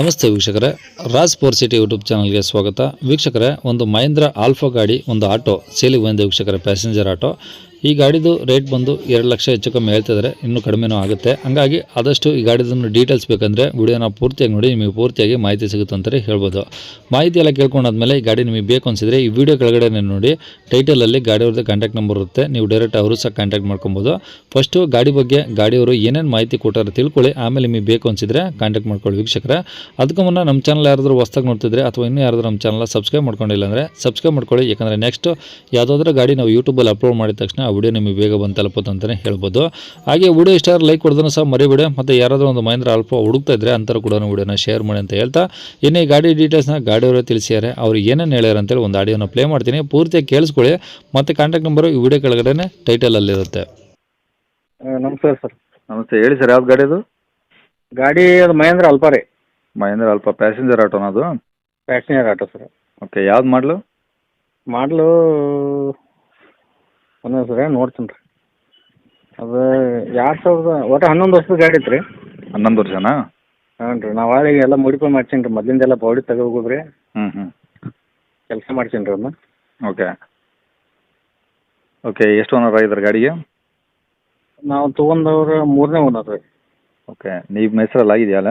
ನಮಸ್ತೆ ವೀಕ್ಷಕರೇ. Raj four city YouTube ಚಾನಲ್ಗೆ ಸ್ವಾಗತ. ವೀಕ್ಷಕರೇ, ಒಂದು ಮಹೇಂದ್ರ ಆಲ್ಫಾ ಗಾಡಿ, ಒಂದು ಆಟೋ ಸೇಲಿಗೆ ಬಂದಿದೆ ವೀಕ್ಷಕರೇ, ಪ್ಯಾಸೆಂಜರ್ ಆಟೋ. ಈ ಗಾಡಿದು ರೇಟ್ ಬಂದು ಎರಡು ಲಕ್ಷ ಹೆಚ್ಚು ಕಮ್ಮಿ ಹೇಳ್ತಿದ್ದಾರೆ ಇನ್ನೂ ಕಡಿಮೆನೂ ಆಗುತ್ತೆ. ಹಂಗಾಗಿ ಆದಷ್ಟು ಈ ಗಾಡಿದನ್ನು ಡೀಟೇಲ್ಸ್ ಬೇಕಂದರೆ ವಿಡಿಯೋನ ಪೂರ್ತಿಯಾಗಿ ನೋಡಿ, ನಿಮಗೆ ಪೂರ್ತಿಯಾಗಿ ಮಾಹಿತಿ ಸಿಗುತ್ತೆ ಅಂತಲೇ ಹೇಳ್ಬೋದು. ಮಾಹಿತಿ ಎಲ್ಲ ಕೇಳ್ಕೊಂಡಾದ್ಮೇಲೆ ಈ ಗಾಡಿ ನಿಮಗೆ ಬೇಕು ಅನಿಸಿದ್ರೆ ಈ ವಿಡಿಯೋ ಕೆಳಗಡೆ ನೋಡಿ ಟೈಟಲಲ್ಲಿ ಗಾಡಿಯವ್ರದ್ದು ಕಾಂಟ್ಯಾಕ್ಟ್ ನಂಬರ್ ಇರುತ್ತೆ, ನೀವು ಡೈರೆಕ್ಟ್ ಅವರು ಸಹ ಕಾಂಟ್ಯಾಕ್ಟ್ ಮಾಡ್ಕೊಬೋದು. ಫಸ್ಟು ಗಾಡಿ ಬಗ್ಗೆ ಗಾಡಿಯವರು ಏನೇನು ಮಾಹಿತಿ ಕೊಟ್ಟಾರೆ ತಿಳ್ಕೊಳ್ಳಿ, ಆಮೇಲೆ ನಿಮಗೆ ಬೇಕು ಅನಿಸಿದ್ರೆ ಕಾಂಟ್ಯಾಕ್ಟ್ ಮಾಡ್ಕೊಳ್ಳಿ ವೀಕ್ಷಕರ. ಅದಕ್ಕೂ ಮುನ್ನ ನಮ್ಮ ಚಾನಲ್ ಯಾರಾದರೂ ಹೊಸ್ದಾಗಿ ನೋಡ್ತಿದ್ರೆ ಅಥವಾ ಇನ್ನೂ ಯಾರಾದರೂ ನಮ್ಮ ಚಾನಲ್ ಸಬ್ಸ್ಕ್ರೈಬ್ ಮಾಡ್ಕೊಂಡಿಲ್ಲ ಅಂದರೆ ಸಬ್ಸ್ಕ್ರೈಬ್ ಮಾಡ್ಕೊಳ್ಳಿ, ಯಾಕಂದರೆ ನೆಕ್ಸ್ಟ್ ಯಾವುದಾದ್ರೂ ಗಾಡಿ ನಾವು ಯೂಟ್ಯೂಬಲ್ಲಿ ಅಪ್ಲೋಡ್ ಮಾಡಿದ ತಕ್ಷಣ ವಿಡಿಯೋ ನಿಮಗೆ ಬೇಗ ಬಂದು ತಲುಪುತ್ತೆ ಅಂತಲೇ ಹೇಳ್ಬೋದು. ಹಾಗೆ ವಿಡಿಯೋ ಇಷ್ಟ ಲೈಕ್ ಕೊಡೋದನ್ನು ಸಹ ಮರಿಬೇಡಿ. ಮತ್ತು ಯಾರಾದರೂ ಒಂದು ಮಹೇಂದ್ರ ಅಲ್ಪ ಹುಡುಕ್ತಾ ಇದ್ದರೆ ಅಂಥವ್ರು ಕೂಡ ವಿಡಿಯೋನ ಶೇರ್ ಮಾಡಿ ಅಂತ ಹೇಳ್ತಾ. ಇನ್ನೇ ಈ ಗಾಡಿ ಡೀಟೇಲ್ಸ್ನ ಗಾಡಿಯವರೇ ತಿಳಿಸಿದ್ದಾರೆ. ಅವ್ರು ಏನೇನು ಹೇಳ್ಯಾರ ಅಂತೇಳಿ ಒಂದು ಆಡಿಯೋನ ಪ್ಲೇ ಮಾಡ್ತೀನಿ. ಪೂರ್ತಿಯಾಗಿ ಕೇಳಿಸ್ಕೊಳ್ಳಿ. ಮತ್ತು ಕಾಂಟ್ಯಾಕ್ಟ್ ನಂಬರು ಈ ವಿಡಿಯೋ ಕೆಳಗಡೆ ಟೈಟಲಲ್ಲಿರುತ್ತೆ ಇರುತ್ತೆ. ನಮಸ್ಕಾರ ಸರ್. ನಮಸ್ತೆ. ಹೇಳಿ ಸರ್ ಯಾವ್ದು ಗಾಡಿ ಅದು? ಗಾಡಿ ಅದು ಮಹೇಂದ್ರ ಅಲ್ಪ ರೀ. ಮಹೇಂದ್ರ ಅಲ್ಪ ಪ್ಯಾಸೆಂಜರ್ ಆಟೋನ ಅದು? Passenger auto sir. ಓಕೆ ಯಾವ್ದು ಮಾಡಲು? ಮಾಡಲು ಒಂದೊಂದು ಸರಿ ನೋಡ್ತೀನಿ ರೀ. ಅದು ಎರಡು ಸಾವಿರದ ಒಟ್ಟು ಹನ್ನೊಂದು ವರ್ಷದ ಗಾಡಿ ಐತ್ರಿ. ಹನ್ನೊಂದು ವರ್ಷನಾ? ಹಾಂ ರೀ ನಾವು ಆಳಿಗೆ ಎಲ್ಲ ಮೋಡಿಫೈ ಮಾಡ್ಸೀನಿ ರೀ. ಮೊದಲಿಂದೆಲ್ಲ ಬಾಡಿ ತೆಗೆ ಹೋಗೋದು ರೀ ಹ್ಞೂ ಹ್ಞೂ ಕೆಲಸ ಮಾಡ್ಸೀನಿ ರೀ ಅದನ್ನ. ಓಕೆ. ಓಕೆ ಎಷ್ಟು ಓನರ್ ಆಗಿದ್ದಾರೆ ಗಾಡಿಗೆ? ನಾವು ತೊಗೊಂಡವ್ರು ಮೂರನೇ ಓನರ್ ರೀ. ಓಕೆ ನಿಮ್ಮ ಹೆಸರಲ್ಲಿ ಆಗಿದೆಯಲ್ಲ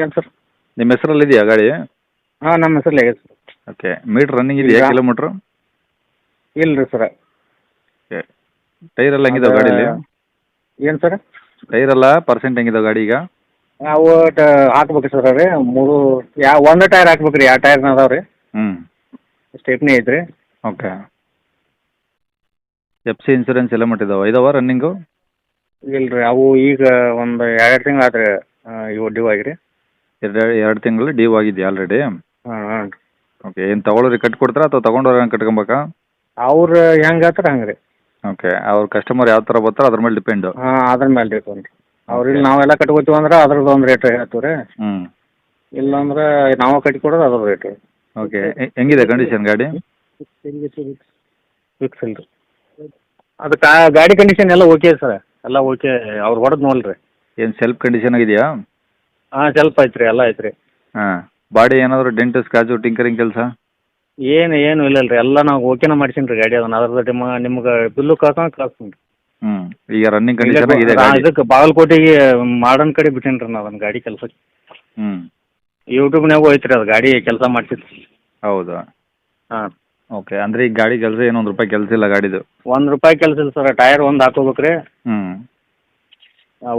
ಏನು ಸರ್? ನಿಮ್ಮ ಹೆಸರಲ್ಲಿ ಇದೆಯಾ ಗಾಡಿ? ಹಾಂ ನಮ್ಮ ಹೆಸರಲ್ಲಿ ಆಗೈತೆ ಸರ್. ಓಕೆ ಮೀಟ್ರ್ ರನ್ನಿಂಗ್ ಇದೆಯಾ ಕಿಲೋಮೀಟ್ರು? ಇಲ್ಲ ರೀ ಸರ ಟೈರ್ ಎಲ್ಲ ಹೆಂಗಿದಾವೆ ಗಾಡೀಲಿ? ಏನು ಸರ್? ಟೈರ್ ಎಲ್ಲ ಪರ್ಸೆಂಟ್ ಹೆಂಗಿದಾವೆ ಗಾಡಿ ಈಗ? ನಾವು ಹಾಕ್ಬೇಕು ಸರ್ ರೀ. ಮೂರು ಯಾ ಒಂದು ಟೈರ್ ಹಾಕ್ಬೇಕು ರೀ ಯಾವ ಟೈರ್ನ ಅದಾವೆ ರೀ ಹ್ಞೂ ಸ್ಟೆಪ್ನಿ ಐತ್ರಿ. ಓಕೆ. ಎಫ್ ಸಿ ಇನ್ಸೂರೆನ್ಸ್ ಎಲ್ಲ ಮಟ್ಟಿದಾವೆ? ಇದಾವ ರನ್ನಿಂಗು ಇಲ್ಲ ರೀ ಅವು ಈಗ ಒಂದು ಎರಡು ತಿಂಗಳು ಆದ್ರೆ ಇವು ಡ್ಯೂ ಆಗಿರಿ. ಎರಡು ಎರಡು ತಿಂಗಳು ಡ್ಯೂ ಆಗಿದೆಯಾ ಆಲ್ರೆಡಿ ಹಾಂ ಹಾಂ. ಓಕೆ ಏನು ತಗೊಳ್ಳೋರಿಗೆ ಕಟ್ಟಿ ಕೊಡ್ತಾರಾ ಅಥವಾ ತೊಗೊಂಡವ್ರ ಕಟ್ಕೊಬೇಕಾ? ಅವ್ರು ಹೆಂಗೆ ಆತರ ಹಂಗೆ ರೀ. ಓಕೆ ಅವ್ರ ಕಸ್ಟಮರ್ ಯಾವ ತರ ಬರ್ತಾರೋ ಅದ್ರ ಮೇಲೆ ಡಿಪೆಂಡು ಹಾಂ ಅದ್ರ ಮೇಲೆ ರೇಟ್ ಒಂದು ಅವ್ರು ಇಲ್ಲಿ ನಾವೆಲ್ಲ ಕಟ್ಕೋತೀವಿ ಅಂದ್ರೆ ಅದ್ರದ್ದು ಒಂದು ರೇಟ್ ಹೇಳ್ತೀವಿ ರೀ ಹ್ಞೂ ಇಲ್ಲಾಂದ್ರೆ ನಾವು ಕಟ್ಟಿ ಕೊಡೋದು ಅದ್ರ ರೇಟ್ ರೀ ಓಕೆ ಹೆಂಗಿದೆ ಕಂಡೀಷನ್ ಗಾಡಿ? ಫಿಕ್ಸ್ ಇಲ್ಲ ರೀ. ಅದು ಕಾ ಗಾಡಿ ಕಂಡೀಷನ್ ಎಲ್ಲ ಓಕೆ ಸರ್. ಎಲ್ಲ ಓಕೆ ಅವ್ರು ಹೊಡೆದು ನೋಡ್ರಿ ಏನು ಸೆಲ್ಫ್ ಕಂಡೀಷನ್ ಆಗಿದೆಯಾ? ಹಾಂ ಸೆಲ್ಫ್ ಐತ್ರಿ ಎಲ್ಲ ಐತ್ರಿ. ಹಾಂ ಬಾಡಿ ಏನಾದರೂ ಡೆಂಟ್ ಕಾಜು ಟಿಂಕರಿಂಗ್ ಕೆಲಸ? ಏನು ಏನು ಇಲ್ಲ ರೀ ಎಲ್ಲ ನಾವು ಓಕೆನ ಮಾಡ್ಸೀನಿ ರೀ ಗಾಡಿ ಅದನ್ನ. ಅದ್ರದ್ದು ನಿಮ್ಮ ನಿಮ್ಗೆ ಬಿಲ್ಲು ಕಳ್ಸಂಗೆ ಕಳ್ಸ್ತೀನಿ ರೀ. ಹ್ಞೂ ಈಗ ರನ್ನಿಂಗ್ ಕಂಡೀಷನ್ ಇದೆ ಗಾಡಿ. ಇದಕ್ಕೆ ಬಾಗಲಕೋಟೆಗೆ ಮಾಡನ್ ಕಡೆ ಬಿಟ್ಟೇನಿ ರೀ ನಾನು ಅದನ್ನ ಗಾಡಿ ಕೆಲಸಕ್ಕೆ. ಹ್ಮ್. ಯೂಟ್ಯೂಬ್ನಾಗೂ ಐತ್ರಿ ಅದು ಗಾಡಿ ಕೆಲಸ ಮಾಡ್ಸಿದ್ದು ಹೌದು? ಹಾಂ. ಓಕೆ ಅಂದ್ರೆ ಈಗ ಗಾಡಿ ಕೆಲಸ ಏನೊಂದು ರೂಪಾಯಿ ಕೆಲಸ ಇಲ್ಲ ಗಾಡಿದು? ಒಂದ್ ರೂಪಾಯಿ ಕೆಲಸ ಇಲ್ಲ ಸರ್. ಟೈರ್ ಒಂದ್ ಹಾಕೋಬೇಕು ಹ್ಮ್.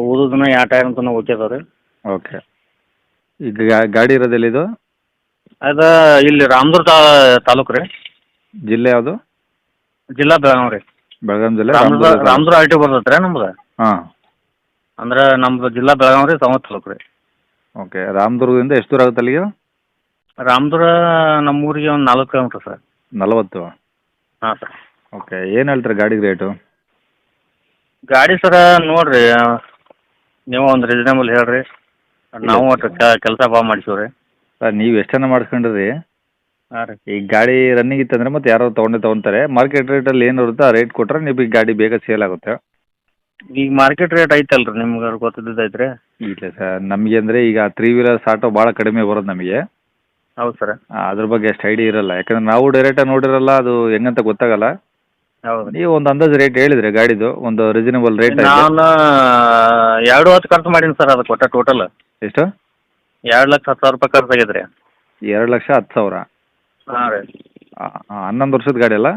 ಊದೋದನ್ನ ಯಾವ ಟೈರ್ ಅಂತ ಓಕೆ ಅದಾವೆ ರೀ ಓಕೆ. ಈಗ ಗಾ- ಗಾಡಿ ಇರೋದೆಲ್ಲ ಇದು ಅದು ಇಲ್ಲಿ ರಾಮದುರ್ಗ ತಾ ತಾಲೂಕು ರೀ. ಜಿಲ್ಲೆ ಯಾವುದು? ಜಿಲ್ಲಾ ಬೆಳಗಾವಿ ರೀ. ಬೆಳಗಾಂ ಜಿಲ್ಲೆ ರಾಮದುರ್ಗ ರಾಮದುರ್ಗ ಆರ್ ಟಿ ಬರ್ತೈತೆ ರೀ ನಮ್ದು. ಹಾಂ. ಅಂದ್ರೆ ನಮ್ದು ಜಿಲ್ಲಾ ಬೆಳಗಾವಿ ರೀ ಸವತ್ ತಾಲೂಕು ರೀ. ಓಕೆ ರಾಮದುರ್ಗದಿಂದ ಎಷ್ಟು ದೂರ ಆಗುತ್ತೆ ಅಲ್ಲಿಗೆ? ರಾಮದುರ್ಗ ನಮ್ಮ ಊರಿಗೆ ಒಂದು ನಾಲ್ಕು ಕಿಲೋಮೀಟ್ರ್ ಸರ್. ನಲವತ್ತು? ಹಾಂ ಸರ್. ಓಕೆ ಏನು ಹೇಳ್ತೀರಿ ಗಾಡಿಗೆ ರೇಟು? ಗಾಡಿ ಸರ ನೋಡಿರಿ ನೀವು ಒಂದು ರೀಸನೇಬಲ್ ಹೇಳ್ರಿ. ನಾವು ಕೆಲಸ ಭಾಳ ಮಾಡಿಸೀವಿ ರೀ ಸರ್ ನೀವು ಜನ ಮಾಡಿಸ್ಕೊಂಡ್ರಿ ಹಾಂ ರೀ. ಈ ಗಾಡಿ ರನ್ನಿಂಗ್ ಇತ್ತಂದ್ರೆ ಮತ್ತೆ ಯಾರೋ ತಗೊಂಡೆ ತಗೊಂತಾರೆ. ಮಾರ್ಕೆಟ್ ರೇಟ್ ಅಲ್ಲಿ ಏನು ಇರುತ್ತೋ ಆ ರೇಟ್ ಕೊಟ್ಟರೆ ನಿಮಗೆ ಗಾಡಿ ಬೇಗ ಸೇಲ್ ಆಗುತ್ತೆ. ಈಗ ಮಾರ್ಕೆಟ್ ರೇಟ್ ಐತಲ್ಲ ರೀ ನಿಮ್ಗೆ ಗೊತ್ತಿದ್ದು ಐತ್ರಿ ಇಲ್ಲ ಸರ್ ನಮಗೆ ಅಂದರೆ ಈಗ ತ್ರೀ ವೀಲರ್ಸ್ ಆಟೋ ಭಾಳ ಕಡಿಮೆ ಬರೋದು ನಮಗೆ. ಹೌದು ಸರ್. ಅದ್ರ ಬಗ್ಗೆ ಅಷ್ಟು ಐಡಿಯಾ ಇರಲ್ಲ. ಯಾಕಂದ್ರೆ ನಾವು ಡೈರೆಕ್ಟಾಗಿ ನೋಡಿರಲ್ಲ ಅದು ಹೆಂಗಂತ ಗೊತ್ತಾಗಲ್ಲ. ಹೌದು. ನೀವು ಒಂದು ಅಂದಾಜು ರೇಟ್ ಹೇಳಿದ್ರೆ ಗಾಡಿದು ಒಂದು ರೀಸನೇಬಲ್ ರೇಟ್ ನಾನು ಎರಡು ಹತ್ತು ಖರ್ಚು ಮಾಡೀನಿ ಸರ್ ಅದಕ್ಕೆ ಕೊಟ್ಟ ಟೋಟಲ್ ಎಷ್ಟು? ಎರಡು ಲಕ್ಷ ಹತ್ತು ಸಾವಿರ ರೂಪಾಯಿ ಖರ್ಚು ಆಗೈತೆ ರೀ ಎರಡು ಲಕ್ಷ ಹತ್ತು ಸಾವಿರ? ಹಾಂ ರೀ. ಹನ್ನೊಂದು ವರ್ಷದ ಗಾಡಿ ಅಲ್ಲ?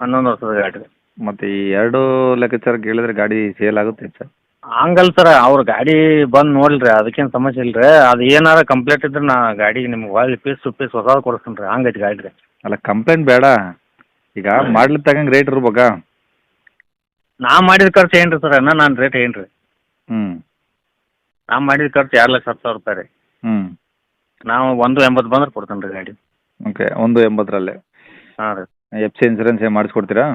ಹನ್ನೊಂದು ವರ್ಷದ ಗಾಡಿ. ರೀ ಮತ್ತು ಈ ಎರಡು ಲೆಕ್ಕಾಚಾರ ಕೇಳಿದ್ರೆ ಗಾಡಿ ಸೇಲ್ ಆಗುತ್ತೆ ಸರ್? ಹಂಗಲ್ಲ ಸರ್ ಅವ್ರ ಗಾಡಿ ಬಂದು ನೋಡಿಲ್ರಿ ಅದಕ್ಕೇನು ಸಮಸ್ಯೆ ಇಲ್ಲ ರೀ ಅದು ಏನಾರ ಕಂಪ್ಲೇಂಟ್ ಇದ್ರೆ ನಾ ಗಾಡಿ ನಿಮ್ಗೆ ಒಳ್ಳೆ ಪೀಸ್ ಟು ಪೀಸ್ ಹೊಸದು ಕೊಡಿಸ್ತೀನಿ ರೀ ಹಂಗೈತಿ ಗಾಡಿ ರೀ. ಅಲ್ಲ ಕಂಪ್ಲೇಂಟ್ ಬೇಡ. ಈಗ ಮಾಡ್ಲಿಕ್ಕೆ ತಗಂಗೆ ರೇಟ್ ಇರ್ಬೇಕಾ? ನಾ ಮಾಡಿದ ಖರ್ಚು ಏನು ರೀ ಸರ್ ಅಣ್ಣ ನಾನು ರೇಟ್ ಏನ್ರಿ. ರೀ ಹ್ಞೂ ನಾ ಮಾಡಿದ ಖರ್ಚು ಎರಡು ಲಕ್ಷ ಹತ್ತು ಸಾವಿರ ರೂಪಾಯಿ ರೀ. ನಾವು ಒಂದು ಎಂಬತ್ತು ಬಂದ್ರೆ ಕೊಡ್ತೇನೆ ರೀ ಗಾಡಿ. ಓಕೆ ಒಂದು ಎಂಬತ್ತರಲ್ಲಿ? ಹಾಂ ರೀ. ಎಫ್ ಸಿ ಇನ್ಸೂರೆನ್ಸ್ ಏನು ಮಾಡಿಸ್ಕೊಡ್ತೀರಾ?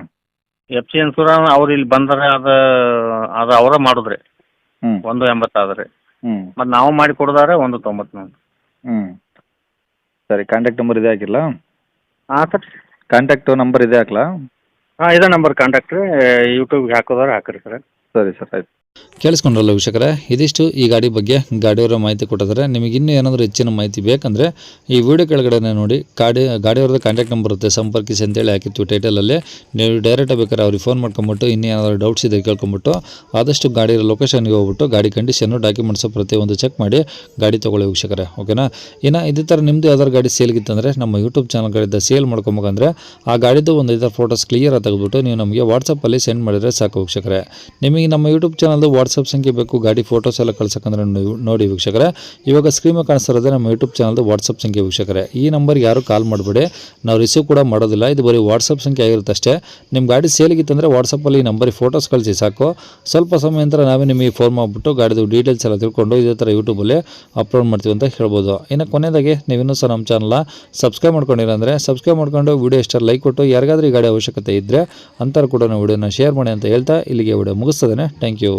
ಎಫ್ ಸಿ ಇನ್ಸೂರೆನ್ಸ್ ಅವ್ರು ಇಲ್ಲಿ ಬಂದರೆ ಅದು ಅದು ಅವರೇ ಮಾಡುದ್ರಿ. ಹ್ಞೂ ಒಂದು ಎಂಬತ್ತು ಅದ ರೀ ಹ್ಞೂ ಮತ್ತು ನಾವು ಮಾಡಿ ಕೊಡೋದಾರೆ ಒಂದು ತೊಂಬತ್ತು ಹ್ಮ್. ಹ್ಞೂ ಸರಿ ಕಾಂಟ್ಯಾಕ್ಟ್ ನಂಬರ್ ಇದೆ ಹಾಕಿಲ್ಲ ಹಾಂ ಸರ್. ಕಾಂಟ್ಯಾಕ್ಟ್ ನಂಬರ್ ಇದೆ ಹಾಕ್ಲಾ? ಹಾಂ ಇದೇ ನಂಬರ್ ಕಾಂಟ್ಯಾಕ್ಟ್ ರೀ. ಯೂಟ್ಯೂಬ್ಗೆ ಹಾಕೋದಾರೆ ಹಾಕ್ರಿ ಸರ್. ಸರಿ ಸರ್ ಆಯ್ತು. ಕೇಳಿಸ್ಕೊಂಡ್ರಲ್ಲ ವೀಕ್ಷಕರೇ, ಇದಿಷ್ಟು ಈ ಗಾಡಿ ಬಗ್ಗೆ ಗಾಡಿಯವರ ಮಾಹಿತಿ ಕೊಟ್ಟಿದ್ದಾರೆ. ನಿಮಗೆ ಇನ್ನೂ ಏನಾದರೂ ಹೆಚ್ಚಿನ ಮಾಹಿತಿ ಬೇಕಂದರೆ ಈ ವಿಡಿಯೋ ಕೆಳಗಡೆ ನೋಡಿ, ಗಾಡಿ ಗಾಡಿಯವ್ರದ್ದು ಕಾಂಟ್ಯಾಕ್ಟ್ ನಂಬರ್ ಇರುತ್ತೆ ಸಂಪರ್ಕಿಸಿ ಅಂತೇಳಿ ಹಾಕಿತ್ತು ಟೈಟಲಲ್ಲಿ ನೀವು ಡೈರೆಕ್ಟಾಗಿ ಬೇಕಾದ್ರೆ ಅವ್ರಿಗೆ ಫೋನ್ ಮಾಡ್ಕೊಂಬಿಟ್ಟು, ಇನ್ನೂ ಏನಾದರೂ ಡೌಟ್ಸ್ ಇದೆ ಕೇಳ್ಕೊಂಬಿಟ್ಟು, ಆದಷ್ಟು ಗಾಡಿ ಲೊಕೇಶನ್ಗೆ ಹೋಗ್ಬಿಟ್ಟು, ಗಾಡಿ ಕಂಡೀಷನ್ನು ಡಾಕ್ಯುಮೆಂಟ್ಸು ಪ್ರತಿಯೊಂದು ಚೆಕ್ ಮಾಡಿ ಗಾಡಿ ತೊಗೊಳ್ಳಿ ವೀಕ್ಷಕರೇ ಓಕೆನಾ ಇನ್ನು ಇದೇ ಥರ ನಿಮ್ಮದು ಯಾವ್ದಾದ್ರು ಗಾಡಿ ಸೇಲ್ಗಿತ್ತಂದರೆ ನಮ್ಮ ಯೂಟ್ಯೂಬ್ ಚಾನಲ್ಗಳಿಂದ ಸೇಲ್ ಮಾಡ್ಕೊಬೇಕಂದ್ರೆ ಆ ಗಾಡಿದು ಒಂದು ಐದಾರು ಫೋಟೋಸ್ ಕ್ಲಿಯರ್ ತೆಗೆದ್ಬಿಟ್ಟು, ನೀವು ನಮಗೆ ವಾಟ್ಸಪ್ಪಲ್ಲಿ ಸೆಂಡ್ ಮಾಡಿದರೆ ಸಾಕು ವೀಕ್ಷಕರೇ. ನಿಮಗೆ ನಮ್ಮ ಯೂಟ್ಯೂಬ್ ಚಾನಲ್ದು ವಾಟ್ಸಪ್ ಸಂಖ್ಯೆ ಬೇಕು, ಗಾಡಿ ಫೋಟೋಸ್ ಎಲ್ಲ ಕಳ್ಸೋಕಂದ್ರೆ ನೋಡಿ ವೀಕ್ಷಕರೇ. ಇವಾಗ ಸ್ಕ್ರೀನ್ ಕಾಣಿಸ್ತಿರೋದೇ ನಮ್ಮ ಯೂಟ್ಯೂಬ್ ಚಾನಲ್ದು ವಾಟ್ಸಪ್ ಸಂಖ್ಯೆ ವೀಕ್ಷಕರೇ. ಈ ನಂಬರ್ಗೆ ಯಾರು ಕಾಲ್ ಮಾಡಬೇಡಿ, ನಾವು ರಿಸೀವ್ ಕೂಡ ಮಾಡೋದಿಲ್ಲ, ಇದು ಬರೀ ವಾಟ್ಸಪ್ ಸಂಖ್ಯೆ ಆಗಿರುತ್ತೆ ಅಷ್ಟೇ. ನಿಮ್ಮ ಗಾಡಿ ಸೇಲಿಗಿತ್ತಂದರೆ ವಾಟ್ಸಪ್ಪಲ್ಲಿ ಈ ನಂಬರಿಗೆ ಫೋಟೋಸ್ ಕಳಿಸಿ ಸಾಕು. ಸ್ವಲ್ಪ ಸಮಯ ನಂತರ ನಾವೇ ನಿಮಗೆ ಫೋನ್ ಮಾಡಿಬಿಟ್ಟು ಗಾಡಿದು ಡೀಟೇಲ್ಸ್ ಎಲ್ಲ ತಿಳ್ಕೊಂಡು ಇದೇ ಥರ ಯೂಟ್ಯೂಬಲ್ಲಿ ಅಪ್ಲೋಡ್ ಮಾಡ್ತೀವಿ ಅಂತ ಹೇಳ್ಬೋದು. ಇನ್ನು ಕೊನೆಯದಾಗಿ ನೀವಿನ್ನೂ ಸಹ ನಮ್ಮ ಚಾನಲ್ನ ಸಬ್ಸ್ಕ್ರೈಬ್ ಮಾಡ್ಕೊಂಡಿರಂದ್ರೆ ಸಬ್ಸ್ಕ್ರೈಬ್ ಮಾಡ್ಕೊಂಡು ವೀಡಿಯೋ ಇಷ್ಟ ಲೈಕ್ ಕೊಟ್ಟು ಯಾರಿಗಾದ್ರೂ ಈ ಗಾಡಿ ಅವಶ್ಯಕತೆ ಇದ್ದರೆ ಅಂತಾರೆ ಕೂಡ ವಿಡಿಯೋನ ಶೇರ್ ಮಾಡಿ ಅಂತ ಹೇಳ್ತಾ ಇಲ್ಲಿಗೆ ವಿಡಿಯೋ ಮುಗಿಸ್ತದೆ ಥ್ಯಾಂಕ್ ಯು